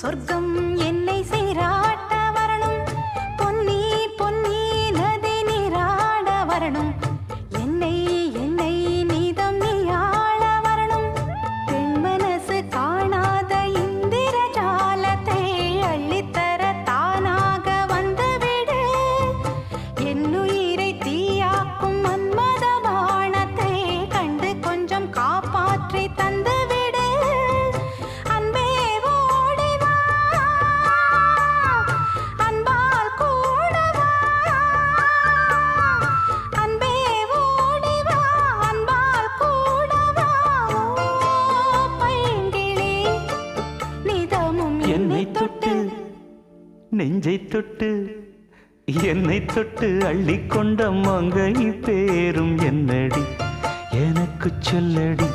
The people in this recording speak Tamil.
சொர்க்கம் என்னை சீராட்ட வரணும். பொன்னி பொன்னி நதி நீராட வரணும். என்னை என்னை நீதம் நீயாள வரணும். பெண் மனசு காணாத இந்திர ஜாலத்தை அள்ளித்தர தானாக வந்துவிடு. என்னுயிரை தீயாக்கும் மன்மத கண்டு கொஞ்சம் காப்பாற்றி தந்துவிடு என்னை தொட்டு நெஞ்சை தொட்டு என்னை தொட்டு அள்ளி கொண்ட மங்கை பேரும் என்னடி? எனக்கு சொல்லடி